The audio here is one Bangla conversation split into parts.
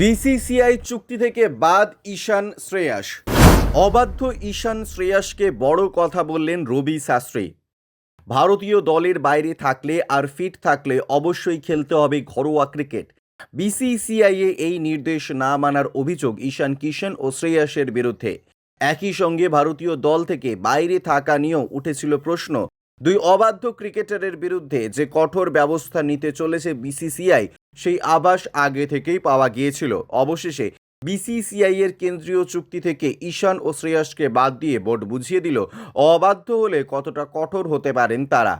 বিসিসিআই চুক্তি থেকে বাদ ঈশান শ্রেয়াস। অবাধ্য ঈশান শ্রেয়াসকে বড় কথা বললেন রবি শাস্ত্রী। ভারতীয় দলের বাইরে থাকলে আর ফিট থাকলে অবশ্যই খেলতে হবে ঘরোয়া ক্রিকেট। বিসিসিআইয়ে এই নির্দেশ না মানার অভিযোগ ঈশান কিষণ ও শ্রেয়াসের বিরুদ্ধে। একই সঙ্গে ভারতীয় দল থেকে বাইরে থাকা নিয়েও উঠেছিল প্রশ্ন দুই অবাধ্য ক্রিকেটারের বিরুদ্ধে যে কঠোর ব্যবস্থা নিতে চলেছে বিসিসিআই, সেই আভাস আগে থেকেই পাওয়া গিয়েছিল। অবশেষে বিসিসিআই এর কেন্দ্রীয় চুক্তি থেকে ঈশান ও শ্রেয়াসকে বাদ দিয়ে বোর্ড বুঝিয়ে দিল, অবাধ্য হলে কতটা কঠোর হতে পারেন তারা।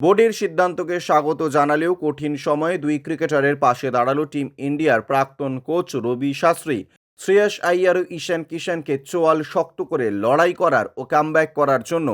বোর্ডের সিদ্ধান্তকে স্বাগত জানালেও কঠিন সময়ে দুই ক্রিকেটারের পাশে দাঁড়াল টিম ইন্ডিয়ার প্রাক্তন কোচ রবি শাস্ত্রী। শ্রেয়াস আইয়ার ও ঈশান কিষানকে চোয়াল শক্ত করে লড়াই করার ও কামব্যাক করার জন্য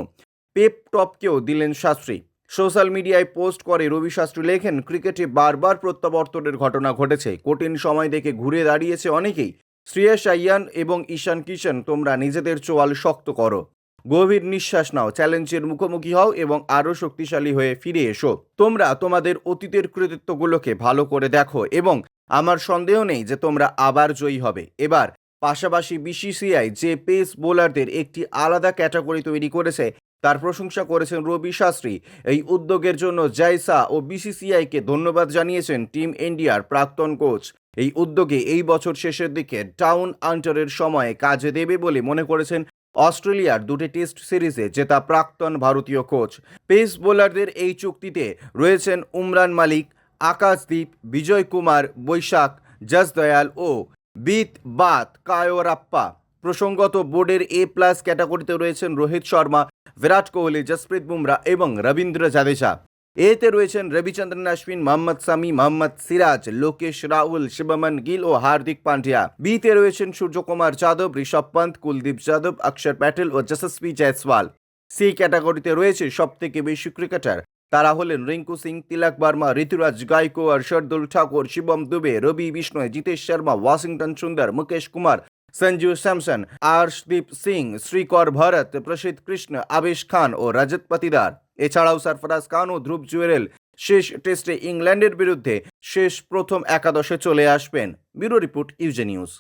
পেপ টপকেও দিলেন শাস্ত্রী। সোশ্যাল মিডিয়ায় পোস্ট করে রবি শাস্ত্রী লেখেন, ক্রিকেটে বারবার প্রত্যাবর্তনের ঘটনা ঘটেছে। কঠিন সময় দেখে ঘুরে দাঁড়িয়েছে অনেকেই। শ্রেয়াস আইয়ান এবং ঈশান কিশন তোমরা নিজেদের চোয়াল শক্ত করো। গভীর নিঃশ্বাস নাও, চ্যালেঞ্জের মুখোমুখি হও এবং আরও শক্তিশালী হয়ে ফিরে এসো। তোমরা তোমাদের অতীতের কৃতিত্বগুলোকে ভালো করে দেখো এবং আমার সন্দেহ নেই যে তোমরা আবার জয়ী হবে। এবার পাশাপাশি বিসিসিআই যে পেস বোলারদের একটি আলাদা ক্যাটাগরি তৈরি করেছে তার প্রশংসা করেছেন রবি শাস্ত্রী। এই উদ্যোগের জন্য জাইসা ও বিসিসিআইকে ধন্যবাদ জানিয়েছেন টিম ইন্ডিয়ার প্রাক্তন কোচ। এই উদ্যোগে এই বছর শেষের দিকে ডাউন আন্টারের সময়ে কাজে দেবে বলে মনে করেছেন অস্ট্রেলিয়ার দুটি টেস্ট সিরিজে জেতা প্রাক্তন ভারতীয় কোচ। পেস বোলারদের এই চুক্তিতে রয়েছেন উমরান মালিক, আকাশদীপ, বিজয় কুমার, বৈশাখ, জসদয়াল ও বিত বাত কায়োরাপ্পা। প্রসঙ্গত বোর্ডের এ প্লাস ক্যাটাগরিতে রয়েছেন রোহিত শর্মা বিরাট কোহলি, জসপ্রীত বুমরা এবং রবীন্দ্র জাদেজা। এতে রয়েছেন রবিচন্দ্রন অশ্বিন মোহাম্মদ সামি, মোহাম্মদ সিরাজ, লোকেশ রাহুল, শিবমন গিল ও হার্দিক পান্ডিয়া। বিতে রয়েছেন সূর্যকুমার যাদব, ঋষভ পন্ত কুলদীপ যাদব, অক্ষর প্যাটেল ও যশস্বী জয়সওয়াল। সি ক্যাটাগরিতে রয়েছে সব থেকে বেশি ক্রিকেটার। তারা হলেন রিঙ্কু সিং, তিলক বর্মা, ঋতুরাজ গায়কোয়ার শরদুল ঠাকুর, শিবম দুবে, রবি বিষ্ণয়, জিতেশ শর্মা, ওয়াশিংটন সুন্দর, মুকেশ কুমার সঞ্জু স্যামসন, আরশদীপ সিং, শ্রীকর ভরত, প্রসিদ্ধ কৃষ্ণ, আবেশ খান ও রজত পতিদার। এছাড়াও সরফরাজ খান ও ধ্রুব জুয়েরেল শেষ টেস্টে ইংল্যান্ডের বিরুদ্ধে শেষ প্রথম একাদশে চলে আসবেন। Bureau report UJ news.